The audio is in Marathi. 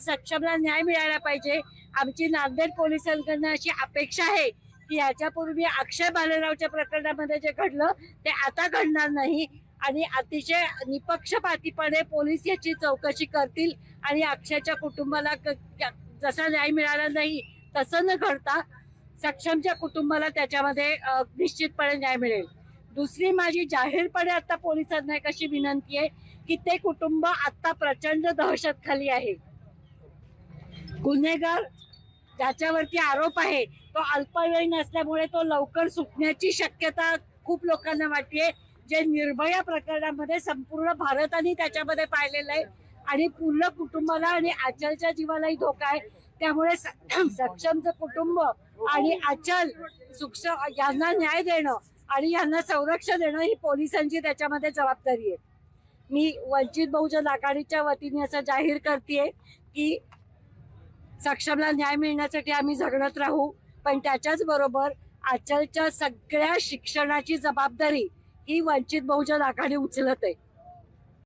सक्षमला न्याय मिळाला पाहिजे. आमची नांदेड पोलिसांकडनं अशी अपेक्षा आहे की याच्यापूर्वी अक्षय बालेरावच्या प्रकरणामध्ये जे घडलं ते आता घडणार नाही. आणि अतिशय निपक्षपातीपणे पोलीस याची चौकशी करतील आणि अक्षयच्या कुटुंबाला जसा न्याय मिळाला नाही तसं न घडता सक्षमच्या कुटुंबाला त्याच्यामध्ये निश्चितपणे न्याय मिळेल. दुसरी माझी जाहीरपणे आता पोलिसांना एक अशी विनंती आहे की ते कुटुंब आता प्रचंड दहशत खाली आहे. गुन्हेगार ज्याच्यावरती आरोप आहे. तो अल्पवयीन असल्यामुळे तो लवकर सुटण्याची शक्यता खूप लोकांना वाटते. जे निर्भया प्रकरणामध्ये संपूर्ण भारताने त्याच्यामध्ये पाहिलेलं आहे. आणि पूर्ण कुटुंबाला आणि अचलच्या जीवालाही धोका आहे. त्यामुळे स- सक्षमचं कुटुंब आणि अचल सुक्ष यांना न्याय देणं आणि यांना संरक्षण देणं ही पोलिसांची त्याच्यामध्ये जबाबदारी आहे. मी वंचित बहुजन आघाडीच्या वतीने असं जाहीर करते की सक्षमला न्याय मिळण्यासाठी आम्ही झगडत राहू पण त्याच्याच बरोबर आचलच्या सगळ्या शिक्षणाची जबाबदारी ही वंचित बहुजन आघाडी उचलत आहे.